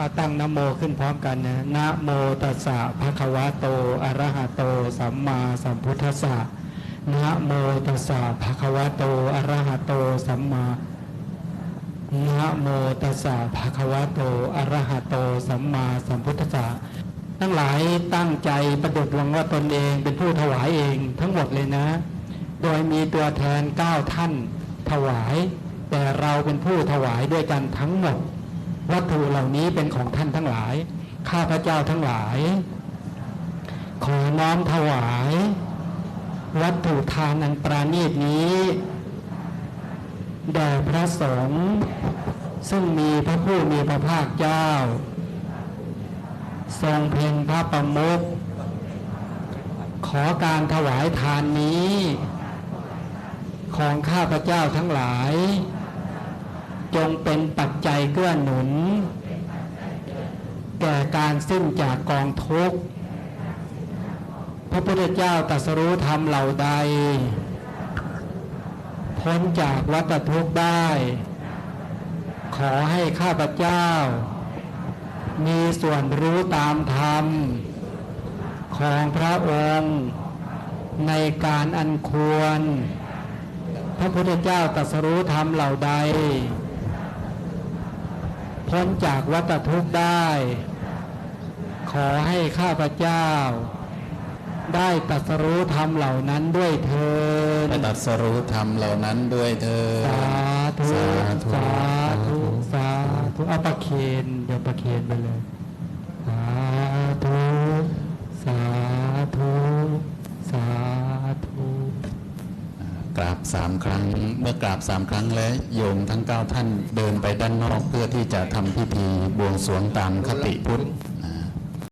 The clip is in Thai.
เอาตั้งนโมขึ้นพร้อมกันนะนะโมตัสสะภะคะวะโตอะระหะโต สัมมาสัมพุทธัสสะนะโมตัสสะภะคะวะโตอะระหะโต สัมมานะโมตัสสะภะคะวะโตอะระหะโต สัมมาสัมพุทธัสสะทั้งหลายตั้งใจประดุจวังว่าตนเองเป็นผู้ถวายเองทั้งหมดเลยนะ โดยมีตัวแทนเก้าท่านถวาย แต่เราเป็นผู้ถวายด้วยกันทั้งหมด วัตถุเหล่านี้เป็นของท่านทั้งหลาย ข้าพระเจ้าทั้งหลาย ขอน้อมถวาย วัตถุทานอันปราณีตนี้แด่พระสงฆ์ซึ่งมีพระผู้มีพระภาคเจ้า ทรงเพ็ญพระประมุขขอการถวายทานนี้ ของข้าพระเจ้าทั้งหลาย จงเป็นปัจจัยเกื้อหนุน แก่การสิ้นจากกองทุกข์ พระพุทธเจ้าตรัสรู้ธรรมเหล่าใด พ้นจากวัฏทุกข์ได้ ขอให้ข้าพเจ้า มีส่วนรู้ตามธรรม ของพระองค์ในการอันควร พระพุทธเจ้าตรัสรู้ธรรมเหล่าใด พ้นจากวัฏทุกข์ได้ ขอให้ข้าพเจ้า ได้ตรัสรู้ธรรมเหล่านั้นด้วยเถิดได้ตรัสรู้ธรรมเหล่านั้นด้วยเธอญสาธุสาธุสาธุสาธุเอาประเคนเดี๋ยวประเคนไปเลยสา กราบสามครั้ง เมื่อกราบสามครั้งแล้วโยมทั้งเก้าท่านเดินไปด้านนอกเพื่อที่จะทำพิธีบวงสรวงตามคติพุทธ